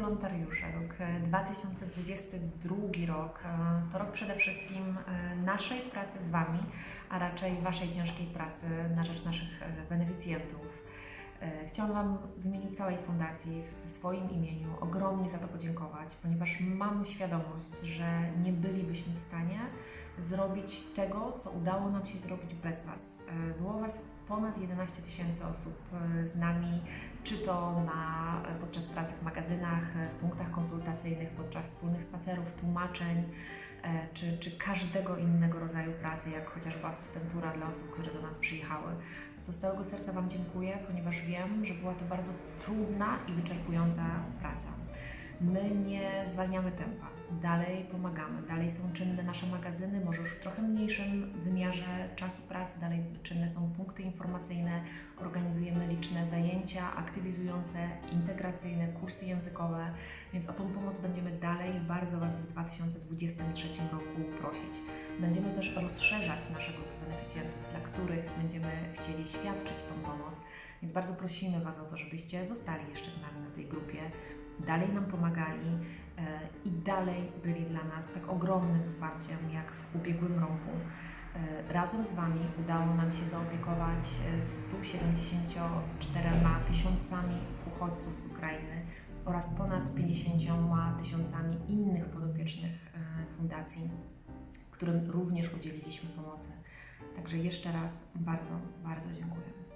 wolontariusze, rok e, 2022 rok e, to rok przede wszystkim e, naszej pracy z Wami, a raczej Waszej ciężkiej pracy na rzecz naszych e, beneficjentów. E, Chciałam Wam w imieniu całej fundacji, w swoim imieniu ogromnie za to podziękować, ponieważ mam świadomość, że nie bylibyśmy w stanie zrobić tego, co udało nam się zrobić bez Was. E, Było Was ponad 11 tysięcy osób e, z nami, czy to na, podczas pracy w magazynach, e, w punktach konsultacyjnych, podczas wspólnych spacerów, tłumaczeń, e, czy, czy każdego innego rodzaju pracy, jak chociażby asystentura dla osób, które do nas przyjechały. To z całego serca Wam dziękuję, ponieważ wiem, że była to bardzo trudna i wyczerpująca praca. My nie zwalniamy tempa, dalej pomagamy, dalej są czynne nasze magazyny, może już w trochę mniejszym wymiarze czasu pracy, dalej czynne są punkty informacyjne, organizujemy liczne zajęcia aktywizujące, integracyjne, kursy językowe, więc o tą pomoc będziemy dalej bardzo Was w 2023 roku prosić. Będziemy też rozszerzać nasze grupy beneficjentów, dla których będziemy chcieli świadczyć tą pomoc, więc bardzo prosimy Was o to, żebyście zostali jeszcze z nami na tej grupie, dalej nam pomagali e, i dalej byli dla nas tak ogromnym wsparciem, jak w ubiegłym roku. E, Razem z Wami udało nam się zaopiekować e, 174 tysiącami uchodźców z Ukrainy oraz ponad 50 tysiącami innych podopiecznych e, fundacji, którym również udzieliliśmy pomocy. Także jeszcze raz bardzo, bardzo dziękuję.